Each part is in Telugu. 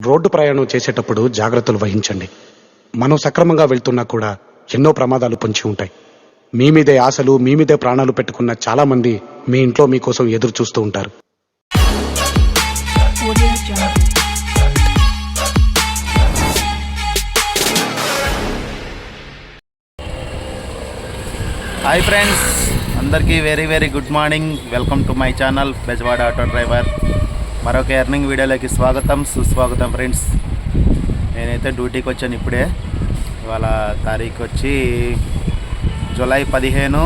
రోడ్డు ప్రయాణం చేసేటప్పుడు జాగ్రత్తలు వహించండి. మనం సక్రమంగా వెళ్తున్నా కూడా ఎన్నో ప్రమాదాలు పొంచి ఉంటాయి. మీ మీదే ఆశలు మీ మీదే ప్రాణాలు పెట్టుకున్న చాలామంది మీ ఇంట్లో మీకోసం ఎదురు చూస్తూ ఉంటారు. హాయ్ ఫ్రెండ్స్ అందరికీ very very good morning welcome to my channel Bezawada auto driver మరొక ఎర్నింగ్ వీడియోలోకి స్వాగతం సుస్వాగతం ఫ్రెండ్స్. నేనైతే డ్యూటీకి వచ్చాను ఇప్పుడే. ఇవాళ తారీఖు వచ్చి జూలై పదిహేను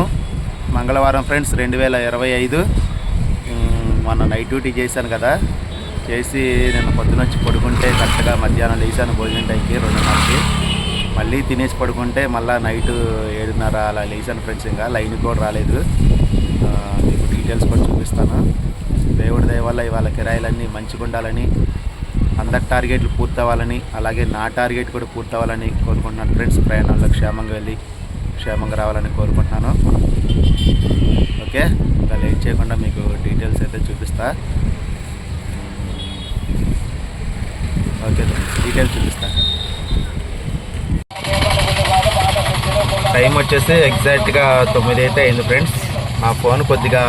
మంగళవారం ఫ్రెండ్స్ రెండు వేల ఇరవై ఐదు. మొన్న నైట్ డ్యూటీ చేశాను కదా. చేసి నేను పొద్దున వచ్చి పడుకుంటే కరెక్ట్గా మధ్యాహ్నం లేచాను భోజనం టైంకి రెండున్నరకి. మళ్ళీ తినేసి పడుకుంటే మళ్ళీ నైట్ ఏడున్నర అలా లేచాను ఫ్రెండ్స్ ఇంకా. లైన్ కూడా రాలేదు. మీకు డీటెయిల్స్ కూడా చూపిస్తాను. దేవుడి దయ వల్ల ఇవాళ కిరాయిలన్నీ మంచిగా ఉండాలని అందరి టార్గెట్లు పూర్తవ్వాలని అలాగే నా టార్గెట్ కూడా పూర్తవ్వాలని కోరుకుంటున్నాను ఫ్రెండ్స్. ప్రయాణంలో క్షేమంగా వెళ్ళి క్షేమంగా రావాలని కోరుకుంటున్నాను. ఓకే? ఇంకా లేట్ చేయకుండా మీకు డీటెయిల్స్ అయితే చూపిస్తా. ఓకే డీటెయిల్స్ చూపిస్తాను టైం వచ్చేసి ఎగ్జాక్ట్గా తొమ్మిది అయితే అయింది ఫ్రెండ్స్. నా ఫోన్ కొద్దిగా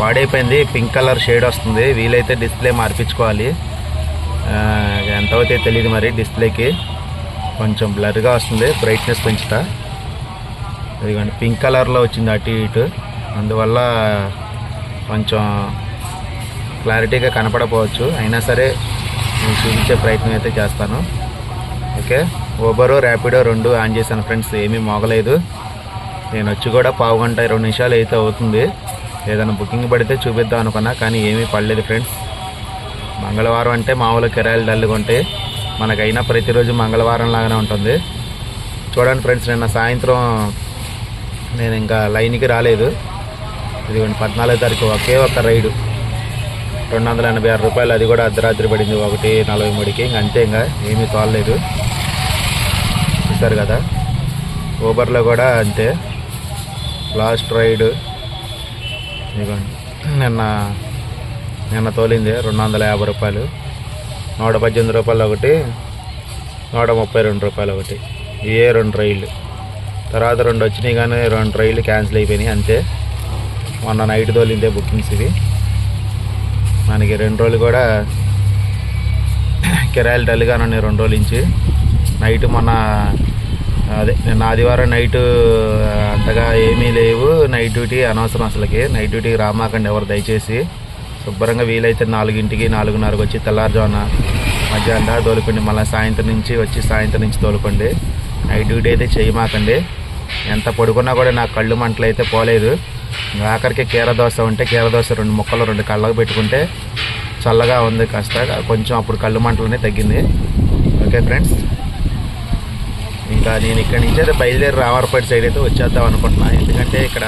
పాడైపోయింది. పింక్ కలర్ షేడ్ వస్తుంది. వీలైతే డిస్ప్లే మార్పించుకోవాలి. ఎంత అవుతాయి తెలియదు మరి డిస్ప్లేకి. కొంచెం బ్లర్గా వస్తుంది. బ్రైట్నెస్ పెంచుతా. ఇదిగోండి పింక్ కలర్లో వచ్చింది అటు ఇటు. అందువల్ల కొంచెం క్లారిటీగా కనపడపోవచ్చు. అయినా సరే నేను చూపించే ప్రయత్నం అయితే చేస్తాను. ఓకే? ఓబరో ర్యాపిడో రెండు ఆన్ చేశాను ఫ్రెండ్స్. ఏమీ మోగలేదు. నేను వచ్చి కూడా పావు గంట ఇరవై నిమిషాలు అయితే అవుతుంది. ఏదైనా బుకింగ్ పడితే చూపిద్దాం అనుకున్నా కానీ ఏమీ పడలేదు ఫ్రెండ్స్. మంగళవారం అంటే మామూలు కిరాయిలు డల్లుగా మనకైనా ప్రతిరోజు మంగళవారం లాగానే ఉంటుంది. చూడండి ఫ్రెండ్స్ నిన్న సాయంత్రం నేను ఇంకా లైన్కి రాలేదు. ఇదిగోండి పద్నాలుగో తారీఖు ఒకే ఒక రైడు. రెండు వందల ఎనభై ఆరు రూపాయలు అది కూడా అర్ధరాత్రి పడింది ఒకటి నలభై మూడుకి. ఇంక అంతే ఇంకా ఏమీ తోలలేదు. చూసారు కదా? ఊబర్లో కూడా అంతే. లాస్ట్ రైడ్ ఇదిగోండి నిన్న నిన్న తోలింది రెండు వందల యాభై రూపాయలు. నూట పద్దెనిమిది రూపాయలు ఒకటి నూట ముప్పై రెండు రూపాయలు ఒకటి. ఇవే రెండు రైళ్ళు తర్వాత రెండు వచ్చినాయి కానీ రెండు రైళ్ళు క్యాన్సిల్ అయిపోయినాయి అంతే. మొన్న నైట్ తోలిందే బుకింగ్స్ ఇవి. మనకి రెండు రోజులు కూడా కిరాయిలు డల్గానే ఉన్నాయి రెండు రోజుల నుంచి. నైట్ మొన్న అదే నిన్న ఆదివారం నైట్ అంతగా ఏమీ లేవు. నైట్ డ్యూటీ అనవసరం అసలుకి. నైట్ డ్యూటీకి రామాకండి ఎవరు దయచేసి. శుభ్రంగా వీలైతే నాలుగింటికి నాలుగున్నరకు వచ్చి తెల్లారుజామున మధ్యాహ్నం తోలుకోండి. మళ్ళీ సాయంత్రం నుంచి వచ్చి సాయంత్రం నుంచి తోలుకోండి. నైట్ డ్యూటీ అయితే చేయమాకండి. ఎంత పడుకున్నా కూడా నాకు కళ్ళు మంటలు అయితే పోలేదు. ఆఖరికి కీరదోశ ఉంటే కీరదోశ రెండు ముక్కలు రెండు కళ్ళకు పెట్టుకుంటే చల్లగా ఉంది కాస్త. కొంచెం అప్పుడు కళ్ళు మంటలనే తగ్గింది. Okay friends. ఇంకా నేను ఇక్కడి నుంచి అయితే బయలుదేరి రావారపేట సైడ్ అయితే వచ్చేద్దాం అనుకుంటున్నా. ఎందుకంటే ఇక్కడ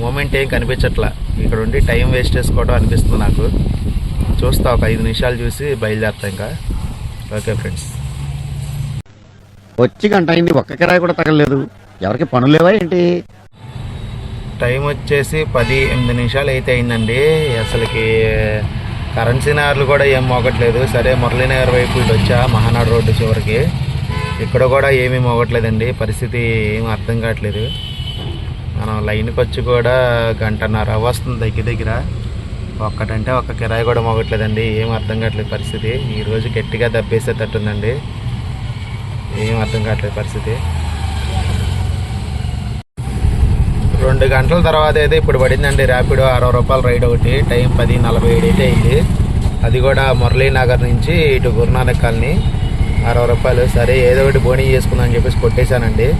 మూమెంట్ ఏం కనిపించట్లా. ఇక్కడ ఉండి టైం వేస్ట్ చేసుకోవడం అనిపిస్తుంది నాకు. చూస్తా ఒక ఐదు నిమిషాలు చూసి బయలుదేరుతా ఇంకా. ఓకే ఫ్రెండ్స్ వచ్చి గంట అయింది ఒక్క కిరాయి కూడా తగలలేదు ఎవరికి పనులు లేవా ఏంటి? టైం వచ్చేసి పది ఎనిమిది నిమిషాలు అయితే అయిందండి. అసలుకి కరెన్సీ నగర్లు కూడా ఏం మోగట్లేదు. సరే మురళీనగర్ వైపు ఇటు వచ్చా మహానాడు రోడ్డు చివరికి. ఇక్కడ కూడా ఏమీ మొగట్లేదండి. పరిస్థితి ఏం అర్థం కావట్లేదు. మనం లైన్కి వచ్చి కూడా గంటన్నర వస్తుంది దగ్గర దగ్గర. ఒక్కటంటే ఒక్క కిరాయి కూడా మొగట్లేదండి. ఏం అర్థం కావట్లేదు పరిస్థితి. ఈరోజు గట్టిగా దబ్బేసేటట్టుందండి. ఏం అర్థం కావట్లేదు పరిస్థితి. రెండు గంటల తర్వాత అయితే ఇప్పుడు పడిందండి ర్యాపిడో అరవై రూపాయల రైడ్ ఒకటి. టైం పది నలభై ఏడు అయితే అయింది. అది కూడా మురళీనగర్ నుంచి ఇటు గురునానక్ కాలనీ. అరవై రూపాయలు సరే ఏదో ఒకటి బోనీ చేసుకుందాం అని చెప్పేసి కొట్టేశానండి.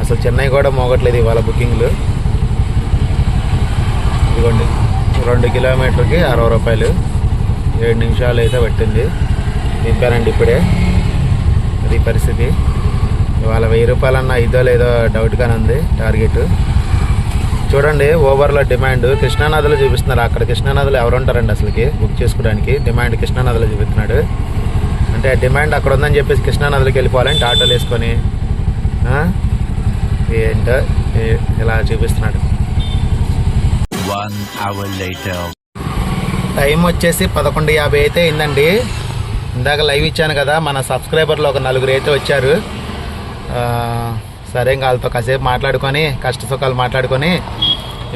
అసలు చెన్నై కూడా మోగట్లేదు ఇవాళ బుకింగ్లు. ఇదిగోండి రెండు కిలోమీటర్కి అరవై రూపాయలు. ఏడు నిమిషాలు అయితే పట్టింది. దింపానండి ఇప్పుడే. అది పరిస్థితి. ఇవాళ వెయ్యి రూపాయలన్నా ఇదో లేదో డౌట్గానే ఉంది టార్గెట్ చూడండి ఓవర్లో డిమాండ్ కృష్ణానదిలో చూపిస్తున్నారు అక్కడ. కృష్ణానదిలో ఎవరుంటారండి అసలుకి? బుక్ చేసుకోవడానికి. డిమాండ్ కృష్ణానదిలో చూపిస్తున్నాడు. అంటే డిమాండ్ అక్కడ ఉందని చెప్పేసి కృష్ణానదిలోకి వెళ్ళిపోవాలంటే ఆటోలు వేసుకొని? ఏంటో ఇలా చూపిస్తున్నాడు. టైం వచ్చేసి పదకొండు యాభై అయితే అయిందండి. ఇందాక లైవ్ ఇచ్చాను కదా మన సబ్స్క్రైబర్లు ఒక నలుగురు అయితే వచ్చారు. సరే ఇంకా వాళ్ళతో కాసేపు మాట్లాడుకొని కష్ట సుఖాలు మాట్లాడుకొని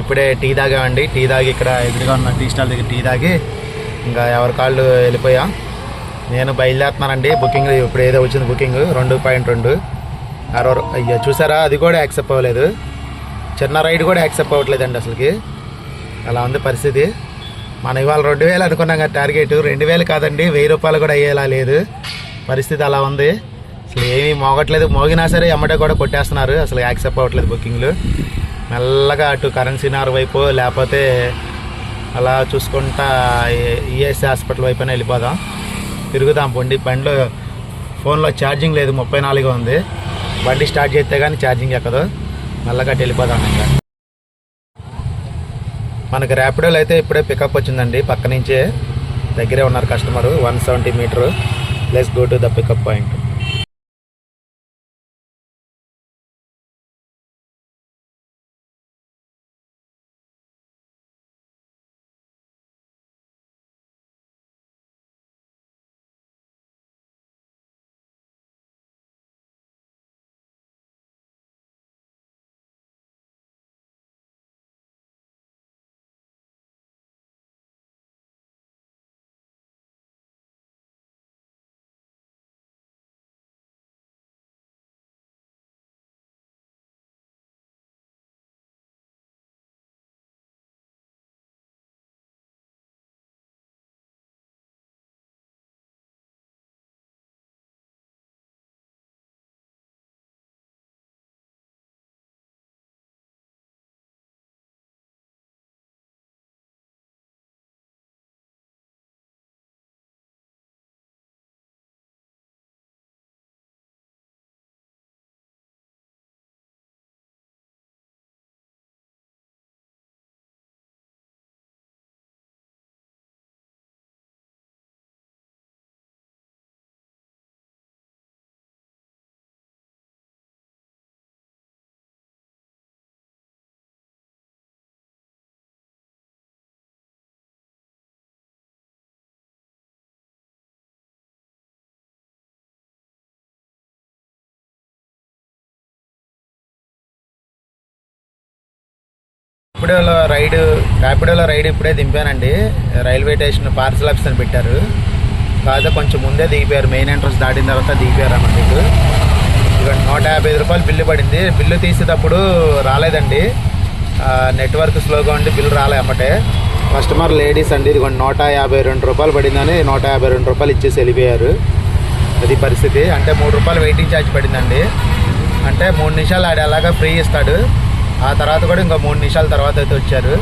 ఇప్పుడే టీ తాగామండి. టీ తాగి ఇక్కడ ఎదురుగా ఉన్న టీ స్టాల్ దగ్గర టీ తాగి ఇంకా ఎవరి కాళ్ళు వెళ్ళిపోయాం. నేను బయలుదేరుతున్నానండి. బుకింగ్ ఇప్పుడు ఏదో వచ్చింది బుకింగ్. రెండు పాయింట్ రెండు. అరవై అయ్యా చూసారా? అది కూడా యాక్సెప్ట్ అవ్వలేదు. చిన్న రైడ్ కూడా యాక్సెప్ట్ అవ్వట్లేదండి అసలుకి. అలా ఉంది పరిస్థితి. మనం ఇవాళ రెండు వేలు అనుకున్నాం కదా టార్గెట్. రెండు వేలు కాదండి వెయ్యి రూపాయలు కూడా అయ్యేలా లేదు. పరిస్థితి అలా ఉంది. అసలు ఏమీ మోగట్లేదు. మోగినా సరే ఎమ్మటే కూడా కొట్టేస్తున్నారు. అసలు యాక్సెప్ట్ అవ్వట్లేదు బుకింగ్లు. మెల్లగా అటు కరెన్సీ నార్ వైపు లేకపోతే అలా చూసుకుంటా ఈఎస్ఐ హాస్పిటల్ వైపునే వెళ్ళిపోదాం. తిరుగుదాం బండి బండిలో ఫోన్లో ఛార్జింగ్ లేదు ముప్పై నాలుగు ఉంది. బండి స్టార్ట్ చేస్తే కానీ ఛార్జింగ్ ఎక్కదు. మెల్లగా వెళ్ళిపోదాం ఇంకా. మనకి ర్యాపిడోలో అయితే ఇప్పుడే పికప్ వచ్చిందండి పక్క నుంచే. దగ్గరే ఉన్నారు customer one seventy metre. Plus go to the pickup point ర్యాపిడోలో ride ర్యాపిడోలో రైడ్ ఇప్పుడే దింపానండి. రైల్వే స్టేషన్ పార్సల్ ఆఫీస్ అని పెట్టారు. కాకపోతే కొంచెం ముందే దిగిపోయారు. మెయిన్ ఎంట్రన్స్ దాటిన తర్వాత దిగిపోయారు అన్నమాట మీకు ఇక్కడ నూట యాభై ఐదు రూపాయలు బిల్లు పడింది. బిల్లు తీసేటప్పుడు రాలేదండి. నెట్వర్క్ స్లోగా ఉండి బిల్లు రాలే అమ్మటే. కస్టమర్ లేడీస్ అండి. ఇదిగోండి నూట యాభై రెండు రూపాయలు పడిందని నూట యాభై రెండు రూపాయలు ఇచ్చేసి వెళ్ళిపోయారు. అది పరిస్థితి. అంటే మూడు రూపాయలు వెయిటింగ్ ఛార్జ్ పడిందండి. అంటే మూడు నిమిషాలు ఆడి అలాగా ఫ్రీ ఇస్తాడు. ఆ తర్వాత కూడా ఇంకా మూడు నిమిషాల తర్వాత అయితే వచ్చారు.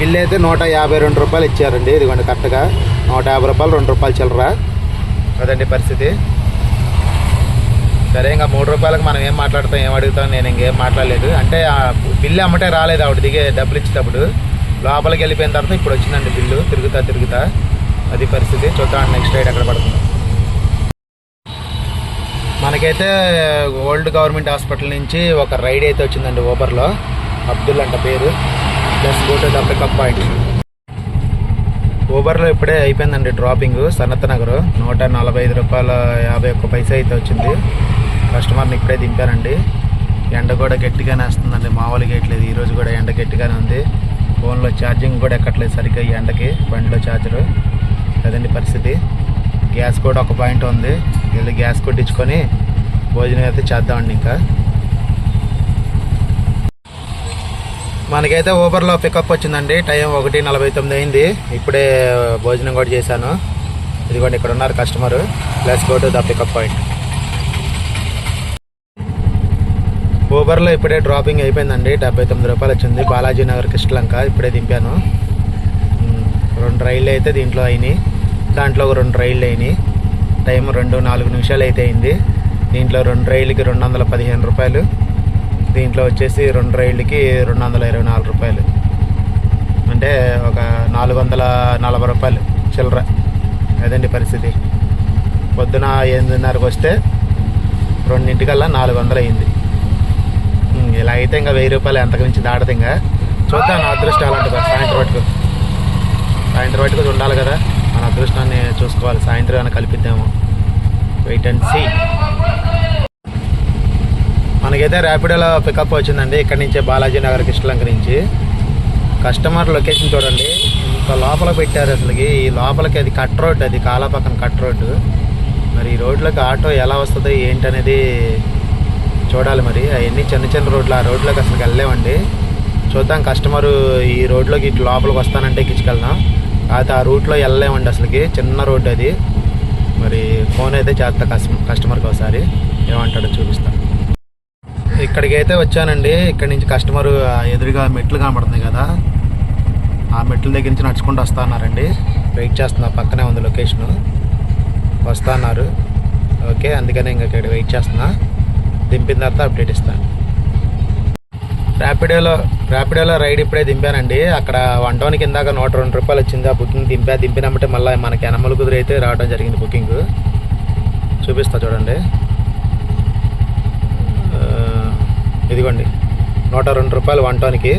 బిల్ అయితే నూట యాభై రెండు రూపాయలు ఇచ్చారండి. ఇదిగోండి కరెక్ట్గా నూట యాభై రూపాయలు రెండు రూపాయలు చిల్లరా. అదండి పరిస్థితి. సరే ఇంకా మూడు రూపాయలకు మనం ఏం మాట్లాడతాం ఏం అడుగుతాం నేను ఇంకేం మాట్లాడలేదు. అంటే ఆ బిల్లు అమ్మటే రాలేదు ఆవిడ దిగే డబ్బులు ఇచ్చేటప్పుడు. లోపలికి వెళ్ళిపోయిన తర్వాత ఇప్పుడు వచ్చిందండి బిల్లు తిరుగుతా తిరుగుతా. అది పరిస్థితి. చూద్దాం నెక్స్ట్ రైడ్ ఎక్కడ పడుతుంది. మనకైతే ఓల్డ్ గవర్నమెంట్ హాస్పిటల్ నుంచి ఒక రైడ్ అయితే వచ్చిందండి ఓబర్లో అబ్దుల్ అంట పేరు. Plus go to the pickup point. ఊబర్లో ఇప్పుడే అయిపోయిందండి డ్రాపింగ్ సన్నత్ నగర్ నూట నలభై ఐదు రూపాయల యాభై ఒక్క పైసా అయితే వచ్చింది. కస్టమర్ని ఇప్పుడే దింపానండి. ఎండ కూడా గట్టిగానే వస్తుందండి. మామూలుగా వేయట్లేదు ఈరోజు కూడా ఎండ గట్టిగానే ఉంది. ఫోన్లో ఛార్జింగ్ కూడా ఎక్కట్లేదు సరిగ్గా ఈ ఎండకి. బండిలో ఛార్జరు. అదండి పరిస్థితి. గ్యాస్ కూడా ఒక పాయింట్ ఉంది. వెళ్ళి గ్యాస్ కొట్టించుకొని భోజనం అయితే చేద్దామండి ఇంకా. మనకైతే ఊబర్లో పికప్ వచ్చిందండి. టైం ఒకటి నలభై తొమ్మిది అయింది. ఇప్పుడే భోజనం కూడా చేశాను. ఇదిగోండి ఇక్కడ ఉన్నారు customer plus go to the pickup point ఊబర్లో ఇప్పుడే డ్రాపింగ్ అయిపోయిందండి. డెబ్బై తొమ్మిది రూపాయలు వచ్చింది. బాలాజీ నగర్ కృష్ణలంక ఇప్పుడే దింపాను. రెండు రైళ్ళు అయితే దీంట్లో అయినాయి. దాంట్లో ఒక రెండు రైళ్ళు అయినాయి. టైం రెండు నాలుగు నిమిషాలు అయితే అయింది. దీంట్లో రెండు రైళ్ళకి రెండు వందల పదిహేను రూపాయలు. దీంట్లో వచ్చేసి రెండు రైళ్ళకి రెండు వందల ఇరవై నాలుగు రూపాయలు. అంటే ఒక నాలుగు వందల నలభై రూపాయలు చిల్లర. అదండి పరిస్థితి. పొద్దున ఎనిమిదిన్నరకు వస్తే రెండింటికల్లా నాలుగు వందలు అయింది. ఇలా అయితే ఇంకా వెయ్యి రూపాయలు ఎంతకుమించి దాడదు ఇంకా. చూద్దాం నా అదృష్టం అలాంటి సాయంత్రం వరకు. సాయంత్రం వరకు ఉండాలి కదా. మన అదృష్టాన్ని చూసుకోవాలి. సాయంత్రం ఏమైనా కల్పిద్దాము. వెయిట్ అండ్ సీ మనకైతే ర్యాపిడోలో పికప్ వచ్చిందండి. ఇక్కడ నుంచే బాలాజీ నగర్ కృష్ణలంక నుంచి. కస్టమర్ లొకేషన్ చూడండి. ఇంత లోపల పెట్టారు అసలుకి. ఈ లోపలికి అది కట్ రోడ్ అది కాలా పక్కన కట్ రోడ్డు మరి ఈ రోడ్లోకి ఆటో ఎలా వస్తుందో ఏంటనేది చూడాలి మరి. అవన్నీ చిన్న చిన్న రోడ్లు. ఆ రోడ్లోకి అసలు వెళ్ళలేమండి. చూద్దాం కస్టమర్ ఈ రోడ్లోకి ఇటు లోపలికి వస్తానంటే ఎక్కించుకెళ్దాం. అయితే ఆ రూట్లో వెళ్ళలేమండి అసలుకి. చిన్న రోడ్డు అది. మరి ఫోన్ అయితే చేస్తా కస్టమర్ కస్టమర్కి ఒకసారి. ఏమంటాడో చూపిస్తాను ఇక్కడికి అయితే వచ్చానండి. ఇక్కడ నుంచి కస్టమర్ ఎదురుగా మెట్లు కనబడుతుంది కదా. ఆ మెట్ల దగ్గర నుంచి నడుచుకుంటూ వస్తా అన్నారండి. వెయిట్ చేస్తున్నా పక్కనే ఉంది లొకేషన్. వస్తా అన్నారు. ఓకే అందుకనే ఇంకా ఇక్కడ వెయిట్ చేస్తున్నా. దింపిన తర్వాత అప్డేట్ ఇస్తాను. ర్యాపిడోలో ర్యాపిడోలో రైడ్ ఇప్పుడే దింపానండి. అక్కడ వన్ టౌన్ కిందాక నూట రెండు రూపాయలు వచ్చింది. ఆ బుకింగ్ దింపా దింపినప్పుడు మళ్ళీ మనకి ఎనమల కుదిరి అయితే రావడం జరిగింది బుకింగ్. చూపిస్తా చూడండి. ఇదిగోండి. నూట రెండు రూపాయలు వన్ టౌన్కి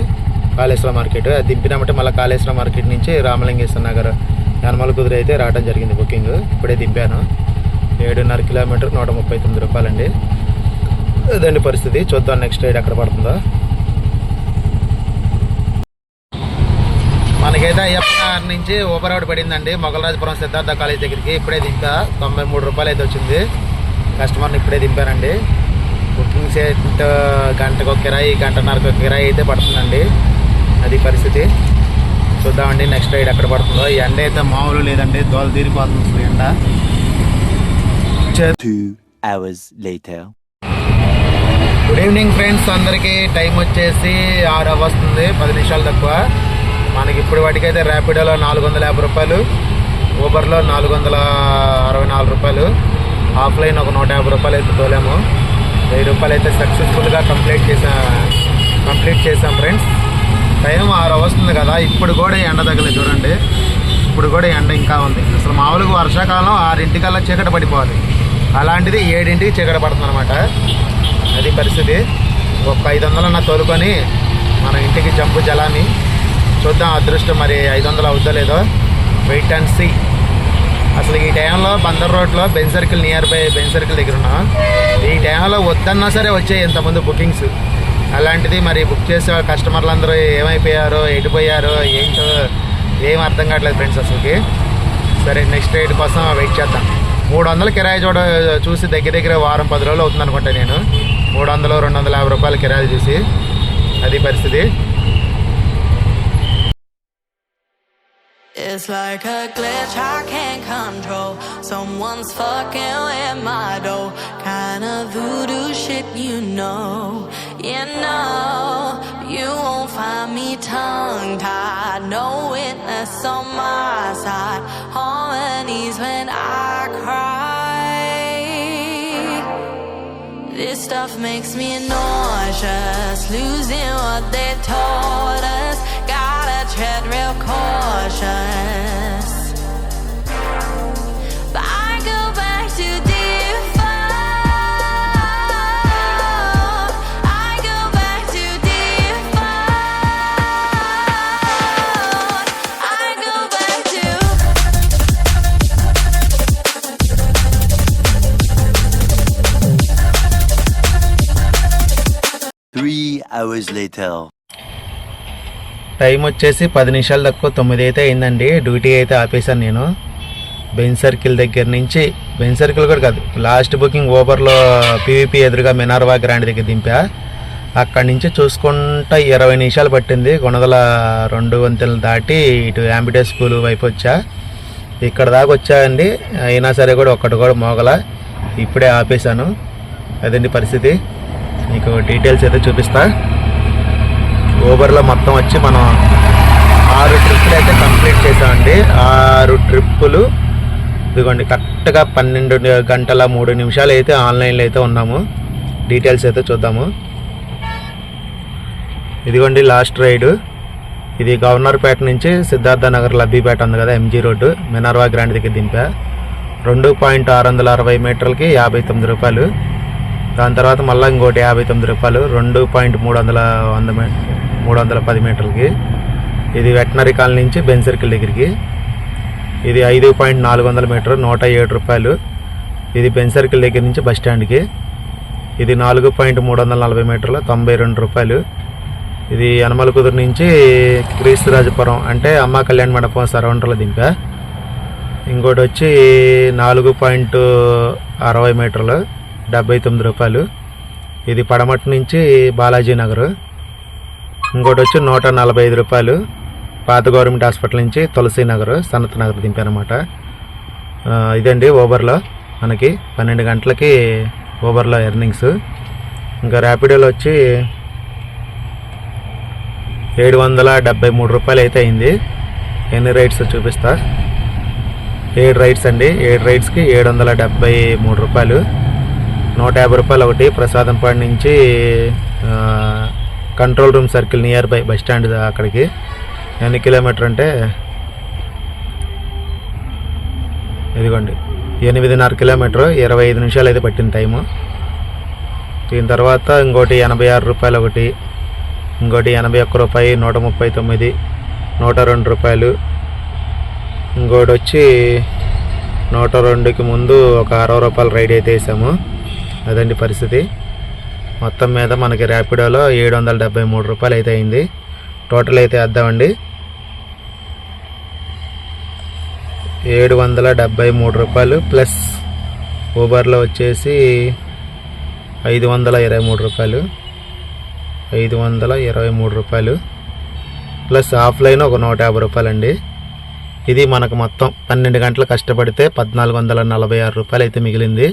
కాళేశ్వర మార్కెట్. అది దింపినామంటే మళ్ళీ కాళేశ్వర మార్కెట్ నుంచి రామలింగేశ్వర నగర్ ఎనమల కుదిరి అయితే రావడం జరిగింది బుకింగ్. ఇప్పుడే దింపాను. ఏడున్నర కిలోమీటర్ నూట ముప్పై తొమ్మిది రూపాయలండి. అదండి పరిస్థితి? చూద్దాం నెక్స్ట్ రైడ్ ఎక్కడ పడుతుందో. మనకైతే అయ్యప్ప నగర్ నుంచి ఊబర్ రోడ్ పడిందండి. మొగలరాజపురం సిద్ధార్థ కాలేజ్ దగ్గరికి ఇప్పుడే దింపా. తొంభై మూడు రూపాయలు అయితే వచ్చింది. కస్టమర్ని ఇప్పుడే దింపానండి బుకింగ్ సెట్ గంటకు ఒక కిరాయి గంటన్నరకు ఒక కిరాయి అయితే పడుతుందండి. అది పరిస్థితి. చూద్దామండి నెక్స్ట్ రైడ్ ఎక్కడ పడుతుందో. ఈ ఎండ అయితే మామూలు లేదండి. దోల తీరిపోతుంది ఎండ. గుడ్ ఈవినింగ్ ఫ్రెండ్స్ అందరికీ టైం వచ్చేసి ఆరు వస్తుంది పది నిమిషాలు తక్కువ. మనకి ఇప్పుడు వాటికైతే ర్యాపిడోలో నాలుగు వందల యాభై రూపాయలు ఊబర్లో నాలుగు వందల అరవై నాలుగు రూపాయలు ఆఫ్లైన్ ఒక నూట యాభై రూపాయలు అయితే తోలాము. వెయ్యి రూపాయలు అయితే సక్సెస్ఫుల్గా కంప్లీట్ చేసా కంప్లీట్ చేసాం ఫ్రెండ్స్ టైం ఆరు వస్తుంది కదా ఇప్పుడు కూడా ఎండ తగ్గలేదు చూడండి. ఇప్పుడు కూడా ఎండ ఇంకా ఉంది. అసలు మామూలుగా వర్షాకాలం ఆరింటికల్లా చీకట పడిపోవాలి. అలాంటిది ఏడింటికి చీకట పడుతుంది అనమాట అది పరిస్థితి. ఒక ఐదు వందలన్నా తోలుకొని మన ఇంటికి జంపు జలాన్ని చూద్దాం అదృష్టం మరి ఐదు వందలు అవుతలేదో లేదో. వెయిట్ అండ్ సీ అసలు ఈ టైంలో బందర్ రోడ్లో Benz circle near by Benz circle దగ్గర ఉన్నాం. ఈ టైంలో వద్దన్నా సరే వచ్చాయి ఇంతమంది బుకింగ్స్ అలాంటిది మరి బుక్ చేసే కస్టమర్లు అందరూ ఏమైపోయారో ఎటుపోయారో ఏంటో ఏం అర్థం కావట్లేదు ఫ్రెండ్స్ అసలుకి. సరే నెక్స్ట్ రైడ్ కోసం వెయిట్ చేద్దాం. మూడు వందల కిరాయి చూడ చూసి దగ్గర దగ్గర వారం పది రోజులు అవుతుంది అనుకుంటా నేను. మూడు వందలు రెండు వందల యాభై రూపాయల కిరాయిలు చూసి. అది పరిస్థితి. It's like a glitch I can't control. Someone's fucking with my dough. Kind of voodoo shit, you know. You know, you won't find me tongue tied. No witness on my side. Knees when I cry. This stuff makes me nauseous, losing what they taught us. Tread real cautious. But I go back to default. I go back to default. I go back to. Three hours later. Time వచ్చేసి పది నిమిషాలు తక్కువ తొమ్మిది అయితే అయిందండి. డ్యూటీ అయితే ఆపేశాను నేను. బెన్ సర్కిల్ దగ్గర నుంచి బెన్ సర్కిల్ కూడా కాదు లాస్ట్ బుకింగ్ ఓవర్లో పీవీపీ ఎదురుగా మినార్వా గ్రాండ్ దగ్గర దింపా. అక్కడి నుంచి చూసుకుంటా ఇరవై నిమిషాలు పట్టింది. గుణదల రెండు వంతెలు దాటి ఇటు యాంబిడే స్కూల్ వైపు వచ్చా. ఇక్కడ దాకా వచ్చాయండి అయినా సరే కూడా ఒక్కటి కూడా మోగల. ఇప్పుడే ఆపేశాను. అదండి పరిస్థితి? మీకు డీటెయిల్స్ అయితే చూపిస్తా. ఊబర్లో మొత్తం వచ్చి మనం ఆరు ట్రిప్పులు అయితే కంప్లీట్ చేసామండి. ఆరు ట్రిప్పులు. ఇదిగోండి కరెక్ట్గా పన్నెండు గంటల మూడు నిమిషాలు అయితే ఆన్లైన్లో అయితే ఉన్నాము. డీటెయిల్స్ అయితే చూద్దాము. ఇదిగోండి లాస్ట్ రైడ్. ఇది గవర్నర్పేట నుంచి సిద్ధార్థ నగర్ లబ్బీపేట ఉంది కదా ఎంజీ రోడ్డు. మినర్వా గ్రాండ్ దగ్గర దింపా. రెండు పాయింట్ ఆరు వందల అరవై మీటర్లకి యాభై తొమ్మిది రూపాయలు. దాని తర్వాత మళ్ళీ ఇంకోటి యాభై తొమ్మిది రూపాయలు. రెండు పాయింట్ మూడు వందల వంద మూడు వందల పది మీటర్లకి. ఇది వెటనరీ కాలనీ నుంచి బెన్ సర్కిల్ దగ్గరికి. ఇది ఐదు పాయింట్ నాలుగు వందల మీటర్ నూట ఏడు రూపాయలు. ఇది బెన్ సర్కిల్ దగ్గర నుంచి బస్ స్టాండ్కి. ఇది నాలుగు పాయింట్ మూడు వందల నలభై మీటర్లు తొంభై రెండు రూపాయలు. ఇది యనమల కుదురు నుంచి క్రీస్తురాజపురం అంటే అమ్మ కళ్యాణ మండపం సరౌండర్లో దింపా. ఇంకోటి వచ్చి నాలుగు పాయింట్ అరవై మీటర్లు డెబ్బై తొమ్మిది రూపాయలు. ఇది పడమటి నుంచి బాలాజీ నగర్. ఇంకోటి వచ్చి నూట నలభై ఐదు రూపాయలు పాత గవర్నమెంట్ హాస్పిటల్ నుంచి తులసి నగర్ సనత్ నగర్ దింపానమాట ఇదండి ఓబర్లో మనకి పన్నెండు గంటలకి ఓబర్లో ఎర్నింగ్స్. ఇంకా ర్యాపిడోలో వచ్చి ఏడు వందల డెబ్బై మూడు రూపాయలు అయితే అయింది. ఎన్ని రైడ్స్ చూపిస్తా? ఏడు రైడ్స్ అండి. ఏడు రైడ్స్కి ఏడు వందల డెబ్బై మూడు రూపాయలు. నూట యాభై రూపాయలు ఒకటి ప్రసాదంపాడు నుంచి control room circle near by bus stand అక్కడికి. ఎన్ని కిలోమీటర్ అంటే ఇదిగోండి ఎనిమిదిన్నర కిలోమీటర్ ఇరవై ఐదు నిమిషాలు అయితే పట్టింది టైము. దీని తర్వాత ఇంకోటి ఎనభై ఆరు రూపాయలు ఒకటి ఇంకోటి ఎనభై ఒక్క రూపాయి నూట ముప్పై తొమ్మిది నూట రెండు రూపాయలు. ఇంకోటి వచ్చి నూట రెండుకి ముందు ఒక అరవై రూపాయలు రైడ్ అయితే వేసాము. అదండి పరిస్థితి. మొత్తం మీద మనకి ర్యాపిడోలో ఏడు వందల డెబ్బై మూడు రూపాయలు అయితే అయింది. టోటల్ అయితే వేద్దామండి ఏడు వందల డెబ్బై మూడు రూపాయలు ప్లస్ ఊబర్లో వచ్చేసి ఐదు వందల ఇరవై మూడు రూపాయలు. ఐదు వందల ఇరవై మూడు రూపాయలు. ప్లస్ ఆఫ్లైన్ ఒక నూట యాభై రూపాయలు అండి ఇది మనకు మొత్తం పన్నెండు గంటలు కష్టపడితే పద్నాలుగు వందల నలభై ఆరు రూపాయలు అయితే మిగిలింది.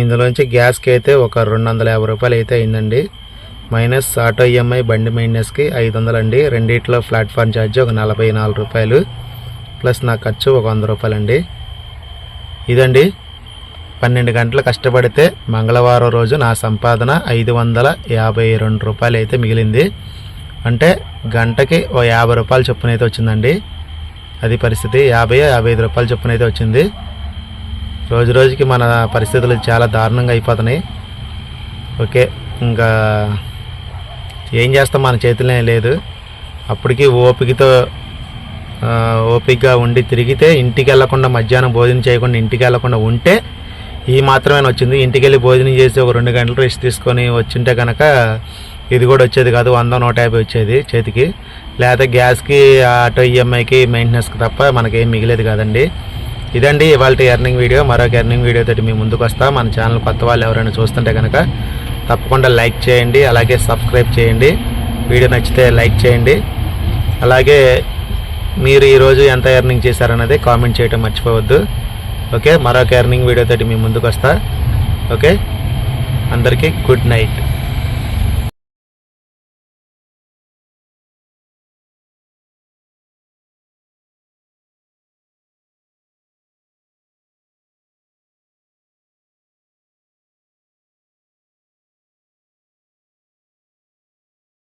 ఇందులోంచి గ్యాస్కి అయితే ఒక రెండు వందల యాభై రూపాయలు అయితే అయిందండి. మైనస్ ఆటో ఈఎంఐ బండి మెయింటెనెన్స్కి ఐదు వందలు అండి రెండిట్లో ప్లాట్ఫామ్ ఛార్జ్ ఒక నలభై నాలుగు రూపాయలు. ప్లస్ నా ఖర్చు ఒక వంద రూపాయలు అండి ఇదండి. పన్నెండు గంటలు కష్టపడితే మంగళవారం రోజు నా సంపాదన ఐదు వందల యాభై రెండు రూపాయలు అయితే మిగిలింది. అంటే గంటకి ఓ యాభై రూపాయలు చొప్పున అయితే వచ్చిందండి. అది పరిస్థితి యాభై యాభై ఐదు రూపాయలు చొప్పున అయితే వచ్చింది. రోజు రోజుకి మన పరిస్థితులు చాలా దారుణంగా అయిపోతున్నాయి. ఓకే ఇంకా ఏం చేస్తాం మన చేతిలో లేదు. అప్పటికి ఓపికతో ఓపికగా ఉండి తిరిగితే ఇంటికి వెళ్ళకుండా మధ్యాహ్నం భోజనం చేయకుండా ఇంటికి వెళ్ళకుండా ఉంటే ఈ మాత్రమే వచ్చింది? ఇంటికి వెళ్ళి భోజనం చేసి ఒక రెండు గంటలు రెస్ట్ తీసుకొని వచ్చింటే కనుక ఇది కూడా వచ్చేది కాదు వంద నూట యాభై వచ్చేది చేతికి. లేకపోతే గ్యాస్కి ఆటో ఈఎంఐకి మెయింటెనెన్స్కి తప్ప మనకేం మిగిలేదు కాదండి. ఇదండి ఇవాళ ఎర్నింగ్ వీడియో మరొక ఎర్నింగ్ వీడియో తోటి మీ ముందుకు వస్తా. మన ఛానల్ కొత్త వాళ్ళు ఎవరైనా చూస్తుంటే కనుక తప్పకుండా లైక్ చేయండి. అలాగే సబ్స్క్రైబ్ చేయండి. వీడియో నచ్చితే లైక్ చేయండి. అలాగే మీరు ఈరోజు ఎంత ఎర్నింగ్ చేశారన్నది కామెంట్ చేయడం మర్చిపోవద్దు. ఓకే మరొక ఎర్నింగ్ వీడియో తోటి మీ ముందుకు వస్తా. ఓకే అందరికీ గుడ్ నైట్